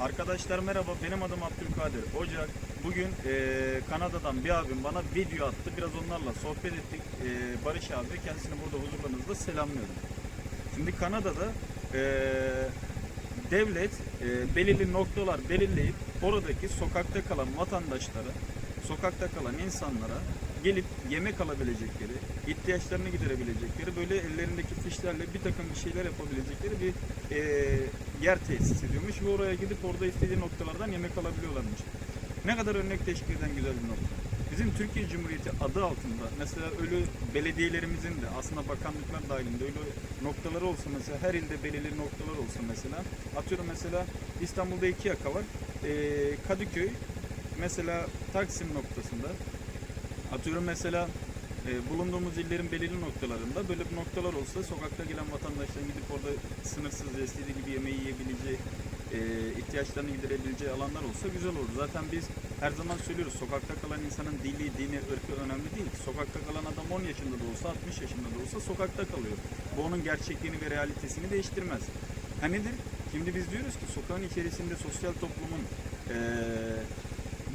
Arkadaşlar merhaba, benim adım Abdülkadir Ocak. Bugün eee, Kanada'dan bir abim bana video attı. Biraz onlarla sohbet ettik. Eee, Barış abi, kendisini burada huzurlarınızda selamlıyorum. Şimdi Kanada'da eee, devlet eee, belirli noktalar belirleyip oradaki sokakta kalan vatandaşlara, sokakta kalan insanlara gelip yemek alabilecekleri, ihtiyaçlarını giderebilecekleri, böyle ellerindeki fişlerle bir takım bir şeyler yapabilecekleri bir eee, yer tesis ediyormuş ve oraya gidip orada istediği noktalardan yemek alabiliyorlarmış. Ne kadar örnek teşkil eden güzel bir nokta. Bizim Türkiye Cumhuriyeti adı altında mesela öyle belediyelerimizin de aslında bakanlıklar dahilinde öyle noktaları olsun mesela her ilde belirli noktalar olsun mesela. Atıyorum mesela İstanbul'da iki yaka var. Ee, Kadıköy mesela Taksim noktasında atıyorum mesela e, bulunduğumuz illerin belirli noktalarında böyle bir noktalar olsa sokakta gelen vatandaşların gidip orada sınırsız istediği gibi yemeği yiyebileceği e, ihtiyaçlarını giderebileceği alanlar olsa güzel olur. Zaten biz her zaman söylüyoruz sokakta kalan insanın dili, dini, ırkı önemli değil. Sokakta kalan adam 10 yaşında da olsa 60 yaşında da olsa sokakta kalıyor. Bu onun gerçekliğini ve realitesini değiştirmez. Ha nedir? Şimdi biz diyoruz ki sokağın içerisinde sosyal toplumun eee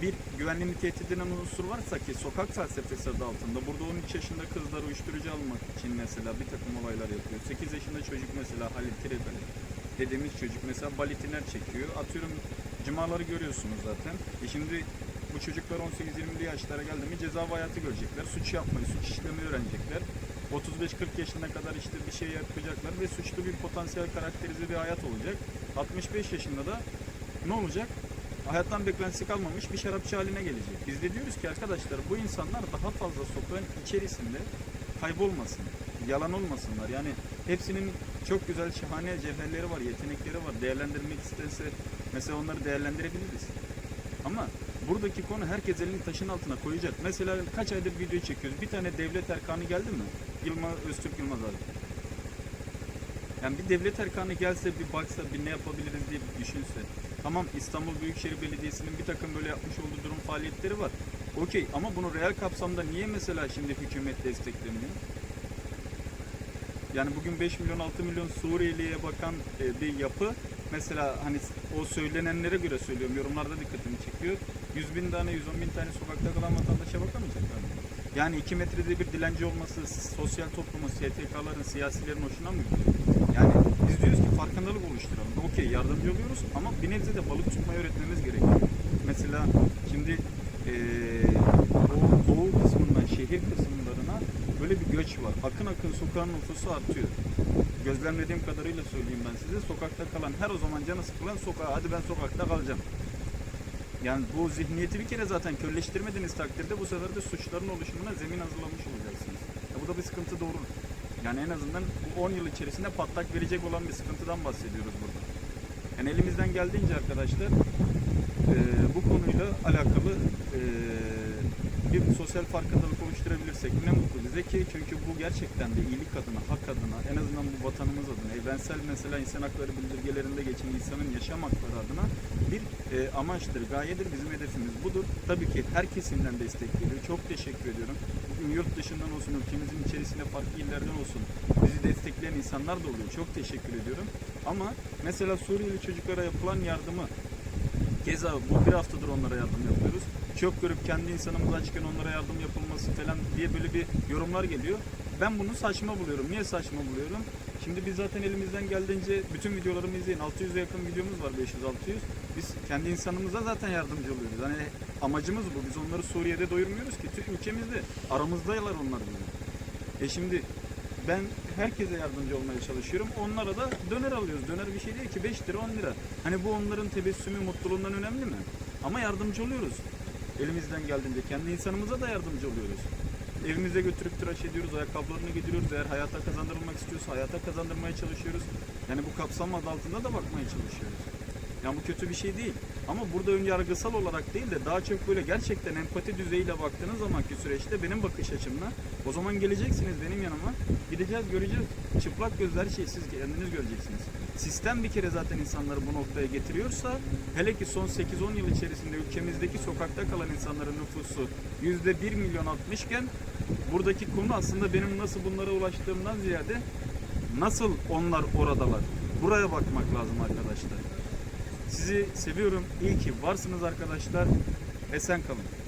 bir güvenliğini tehdit eden unsur varsa ki sokak felsefesi adı altında burada 13 yaşında kızlar uyuşturucu almak için mesela bir takım olaylar yapıyor. 8 yaşında çocuk mesela Halil Tirebeli dediğimiz çocuk mesela balitiner çekiyor. Atıyorum cumaları görüyorsunuz zaten. E şimdi bu çocuklar 18-20'li yaşlara geldi mi ceza hayatı görecekler. Suç yapmayı, suç işlemeyi öğrenecekler. 35-40 yaşına kadar işte bir şey yapacaklar ve suçlu bir potansiyel karakterize bir hayat olacak. 65 yaşında da ne olacak? Hayattan beklentisi kalmamış bir şarapçı haline gelecek. Biz de diyoruz ki arkadaşlar bu insanlar daha fazla sokağın içerisinde kaybolmasın, yalan olmasınlar. Yani hepsinin çok güzel şahane cevherleri var, yetenekleri var. Değerlendirmek isterse mesela onları değerlendirebiliriz. Ama buradaki konu herkes elini taşın altına koyacak. Mesela kaç aydır video çekiyoruz. Bir tane devlet erkanı geldi mi? Yılmaz Öztürk Yılmaz abi. Yani bir devlet erkanı gelse bir baksa bir ne yapabiliriz diye bir düşünse. Tamam İstanbul Büyükşehir Belediyesi'nin bir takım böyle yapmış olduğu durum faaliyetleri var. Okey ama bunu reel kapsamda niye mesela şimdi hükümet desteklemiyor? Yani bugün 5 milyon 6 milyon Suriyeli'ye bakan e, bir yapı mesela hani o söylenenlere göre söylüyorum yorumlarda dikkatimi çekiyor. 100 bin tane 110 bin tane sokakta kalan vatandaşa bakamayacaklar mı? Yani 2 metrede bir dilenci olması sosyal toplumun, STK'ların, siyasilerin hoşuna mı gidiyor? Yani biz diyoruz ki farkındalık oluşturalım. Okey yardımcı oluyoruz ama bir nebze de balık tutmayı öğretmemiz gerekiyor. Mesela şimdi doğu, doğu kısmından şehir kısımlarına böyle bir göç var. Akın akın sokağın nüfusu artıyor. Gözlemlediğim kadarıyla söyleyeyim ben size. Sokakta kalan her o zaman canı sıkılan sokağa hadi ben sokakta kalacağım. Yani bu zihniyeti bir kere zaten körleştirmediğiniz takdirde bu sefer de suçların oluşumuna zemin hazırlamış olacaksınız. Ya bu da bir sıkıntı doğurur. Yani en azından bu 10 yıl içerisinde patlak verecek olan bir sıkıntıdan bahsediyoruz burada. Yani elimizden geldiğince arkadaşlar e, bu konuyla alakalı e, sosyal farkındalık oluşturabilirsek ne mutlu bize ki çünkü bu gerçekten de iyilik adına, hak adına, en azından bu vatanımız adına, evrensel mesela insan hakları bildirgelerinde geçen insanın yaşam hakları adına bir e, amaçtır, gayedir, bizim hedefimiz budur. Tabii ki her kesimden destek geliyor. Çok teşekkür ediyorum. Bugün yurt dışından olsun, ülkemizin içerisinde farklı illerden olsun bizi destekleyen insanlar da oluyor. Çok teşekkür ediyorum. Ama mesela Suriyeli çocuklara yapılan yardımı Keza bu bir haftadır onlara yardım yapıyoruz. Çok görüp kendi insanımız açken onlara yardım yapılması falan diye böyle bir yorumlar geliyor. Ben bunu saçma buluyorum. Niye saçma buluyorum? Şimdi biz zaten elimizden geldiğince bütün videolarımı izleyin. 600'e yakın videomuz var 500-600. Biz kendi insanımıza zaten yardımcı oluyoruz. Hani amacımız bu. Biz onları Suriye'de doyurmuyoruz ki. Türk ülkemizde. Aramızdalar onlar bizim. E şimdi ben herkese yardımcı olmaya çalışıyorum. Onlara da döner alıyoruz. Döner bir şey değil ki 5 lira 10 lira. Hani bu onların tebessümü, mutluluğundan önemli mi? Ama yardımcı oluyoruz. Elimizden geldiğince kendi insanımıza da yardımcı oluyoruz. Evimize götürüp tıraş ediyoruz, ayakkabılarını giydiriyoruz. Eğer hayata kazandırılmak istiyorsa hayata kazandırmaya çalışıyoruz. Yani bu kapsam adı altında da bakmaya çalışıyoruz. Yani bu kötü bir şey değil. Ama burada ön yargısal olarak değil de daha çok böyle gerçekten empati düzeyiyle baktığınız zamanki süreçte benim bakış açımla o zaman geleceksiniz benim yanıma. Gideceğiz göreceğiz. Çıplak gözler şey siz kendiniz göreceksiniz. Sistem bir kere zaten insanları bu noktaya getiriyorsa hele ki son 8-10 yıl içerisinde ülkemizdeki sokakta kalan insanların nüfusu %1 milyon 60 iken buradaki konu aslında benim nasıl bunlara ulaştığımdan ziyade nasıl onlar oradalar. Buraya bakmak lazım arkadaşlar. Sizi seviyorum. İyi ki varsınız arkadaşlar. Esen kalın.